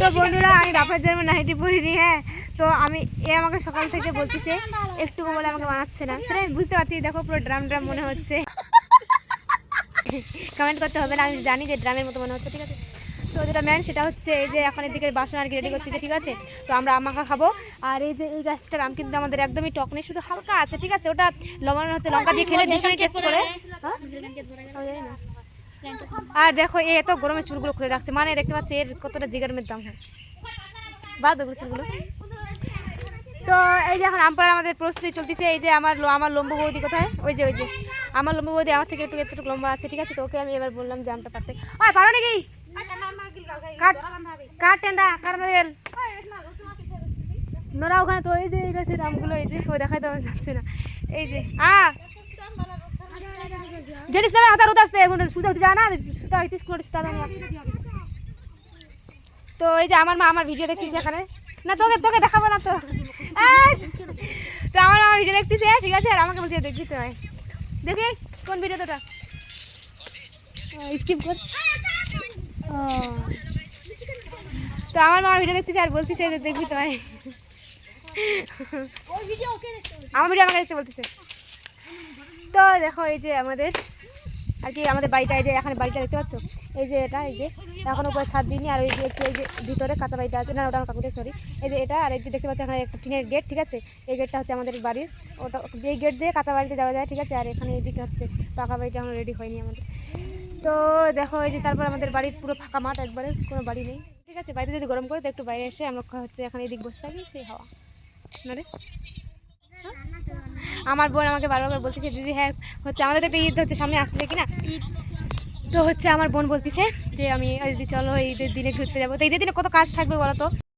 তো বন্ধুরা আমি বাপের জন্ম নাইটি পরিনি হ্যাঁ। তো আমি এ আমাকে সকাল থেকে বলতেছে একটু বলে আমাকে বানাচ্ছে না। সেটা আমি বুঝতে পারছি দেখো পুরো ড্রাম ড্রাম মনে হচ্ছে। কমেন্ট করতে হবে না আমি জানি যে ড্রামের মতো মনে হচ্ছে ঠিক আছে? তো যেটা ম্যান সেটা হচ্ছে এই যে এখন এদিকে বাসন আর কি রেডি করতেছে ঠিক আছে? তো আমরা আমাকে খাব। আর এই যে এই গাছটার আম কিন্তু আমাদের একদমই টক নেই শুধু হালকা আছে ঠিক আছে? ওটা লবণ হচ্ছে লঙ্কা দিয়ে খেলে ভীষণই টেস্ট করে। হ্যাঁ? আর দেখো এই এত গরমে চুলগুলো খুলে রাখছে। মানে দেখতে পাচ্ছি, এর কতটা জিগারমের দাম হয়। বাদ চুলগুলো। তো এই যে এখন আমপাড়া আমাদের প্রস্তুতি চলতেছে, এই যে আমার আমার লম্বু বৌদি কোথায়? ওই যে ওই যে। আমার লম্বু বৌদি আমার থেকে একটু একটু লম্বা আছে, ঠিক আছে? তো ওকে আমি এবার বললাম যে আমটা পারতে। ওই, পারো নাকি? কাট নোরা ওখানে তো, এই যে, এই গাছের আমগুলো, এই যে দেখাই দেওয়া যাচ্ছে না। এই যে, আ যেটিস না হাতার উদাস পেয়ে সুতা উঠে যা না সুতা হইতে স্কুলের সুতা দাও তো এই যে আমার মা আমার ভিডিও দেখতেছে এখানে। না তোকে তোকে দেখাবো না তো! তো আমার আমার ভিডিও দেখতেছে ঠিক আছে আর আমাকে বলছে দেখবি তো দেখি কোন ভিডিও তোটা? স্কিপ কর। তো আমার মামার ভিডিও দেখতেছে আর বলতেছে যে দেখবি তো আমার ভিডিও আমাকে দেখতে বলতেছে। তো দেখো এই যে আমাদের, আর কি আমাদের বাড়িটা, এই যে এখানে বাড়িটা দেখতে পাচ্ছ? এই যে এটা, এই যে এখন উপরে ছাদ দিইনি, আর ওই যে একটু এই যে ভিতরে কাঁচা বাড়িটা আছে। না, ওটা আমার কাকুদের সরি এই যে এটা, আর এই যে দেখতে পাচ্ছ এখানে একটা টিনের গেট ঠিক আছে? এই গেটটা হচ্ছে আমাদের বাড়ির। ওটা, এই গেট দিয়ে কাঁচা বাড়িতে যাওয়া যায়, ঠিক আছে? আর এখানে এইদিকে হচ্ছে পাকা বাড়িটা এখন রেডি হয়নি আমাদের। তো দেখো, এই যে তারপর আমাদের বাড়ির পুরো ফাঁকা মাঠ, একবারে কোনো বাড়ি নেই। ঠিক আছে, বাড়িতে যদি গরম করে, তো একটু বাইরে এসে আমরা হচ্ছে এখানে এদিক বসে থাকি, সেই হাওয়া। না রে? আমার বোন আমাকে বারবার করে বলতেছে, দিদি হ্যাঁ হচ্ছে আমাদের একটা ঈদ হচ্ছে, সামনে আসছে কি না? তো হচ্ছে আমার বোন বলতেছে যে, আমি দিদি, চলো, ঈদের দিনে ঘুরতে যাব। তো ঈদের দিনে কত কাজ থাকবে বলো তো?